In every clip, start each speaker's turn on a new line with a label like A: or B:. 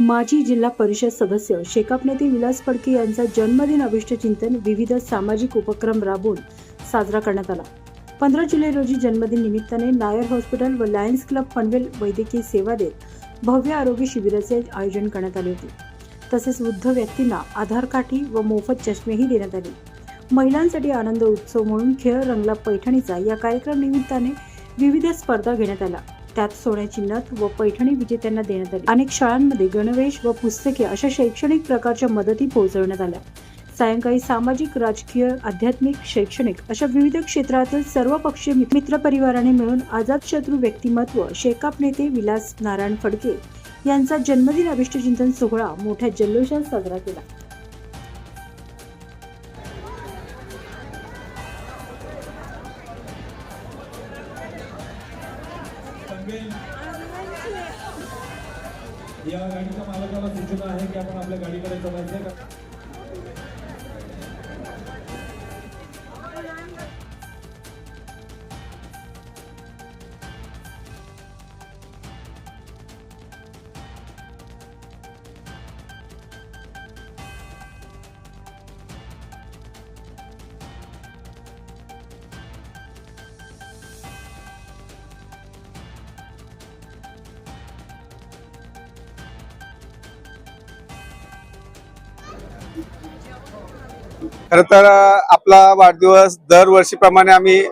A: माजी जिल्हा परिषद सदस्य शेकाप नेते विलास फडके यांचा जन्मदिन अभिष्टचिंतन विविध सामाजिक उपक्रम राबवून साजरा करण्यात आला. पंधरा जुलै रोजी जन्मदिन निमित्ताने नायर हॉस्पिटल व लायन्स क्लब पनवेल वैद्यकीय सेवा देत भव्य आरोग्य शिबिराचे आयोजन करण्यात आले होते. तसेच वृद्ध व्यक्तींना आधार काठी व मोफत चष्मेही देण्यात आले. महिलांसाठी आनंद उत्सव म्हणून खेळ रंगला पैठणीचा या कार्यक्रम निमित्ताने विविध स्पर्धा घेण्यात आल्या. त्यात सोन्याची नथ व पैठणी विजेत्यांना देण्यात आली. अनेक शाळांमध्ये गणवेश व पुस्तके अशा शैक्षणिक प्रकारच्या मदती पोहोचवण्यात आल्या. सायंकाळी सामाजिक राजकीय आध्यात्मिक शैक्षणिक अशा विविध क्षेत्रातील सर्व पक्षीय मित्र परिवाराने मिळून आझाद शत्रू व्यक्तिमत्व शेकाप नेते विलास नारायण फडके यांचा जन्मदिन अभिष्टचिंतन सोहळा मोठ्या जल्लोषात साजरा केला.
B: पनवेल या गाडीच्या मालकाला सूचना आहे की आपण आपल्या गाडीकडे चलायचं का
C: खर तर आपला वाढदिवस दरवर्षीप्रमाणे आम्ही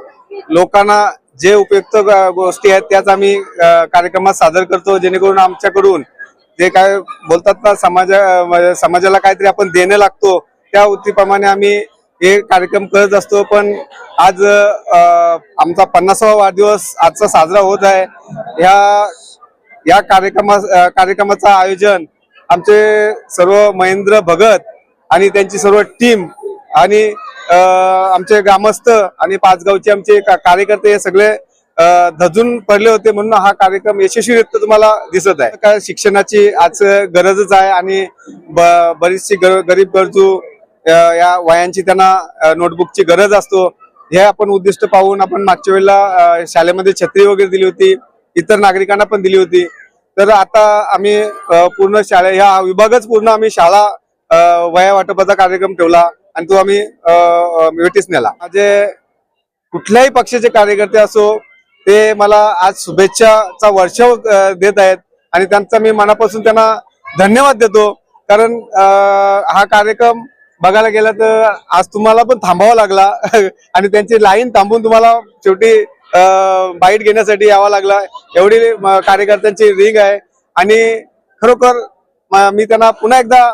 C: लोकांना जे उपयुक्त गोष्टी आहेत त्याच आम्ही कार्यक्रमात सादर करतो जेणेकरून आमच्याकडून जे काय बोलतात ना समाजा समाजाला काहीतरी आपण देणं लागतो त्या वृत्तीप्रमाणे आम्ही हे कार्यक्रम करत असतो. पण आज आमचा पन्नासावा वाढदिवस आजचा साजरा होत आहे. ह्या या कार्यक्रमा कार्यक्रमाचं आयोजन आमचे सर्व महेंद्र भगत आणि त्यांची सर्व टीम आणि आमचे ग्रामस्थ आणि पाचगावचे आमचे कार्यकर्ते हे सगळे धजून पडले होते म्हणून हा कार्यक्रम यशस्वीरित्या तुम्हाला दिसत आहे. काय शिक्षणाची आज गरजच आहे आणि बरीचशी गरीब गरजू या वयांची त्यांना नोटबुकची गरज असतो. हे आपण उद्दिष्ट पाहून आपण मागच्या वेळेला शाळेमध्ये छत्री वगैरे दिली होती इतर नागरिकांना पण दिली होती. तर आता आम्ही पूर्ण शाळे ह्या विभागच पूर्ण आम्ही शाळा वया वाटपाचा कार्यक्रम ठेवला आणि तो आम्ही मिळतीच नेला. माझे कुठल्याही पक्षाचे कार्यकर्ते असो ते मला आज शुभेच्छाचा वर्षाव देत आहेत आणि त्यांचा मी मनापासून त्यांना धन्यवाद देतो. कारण हा कार्यक्रम बघायला गेला तर आज तुम्हाला पण थांबावा लागला आणि त्यांची लाईन थांबून तुम्हाला शेवटी अ, बाईट घेण्यासाठी यावा लागला. एवढी कार्यकर्त्यांची रिंग आहे. आणि खरोखर मी त्यांना पुन्हा एकदा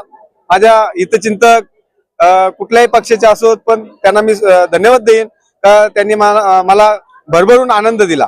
C: माझ्या हितचिंतक कुठल्याही पक्षाचे असोत पण त्यांना मी धन्यवाद देईन. का त्यांनी मला मला भरभरून आनंद दिला.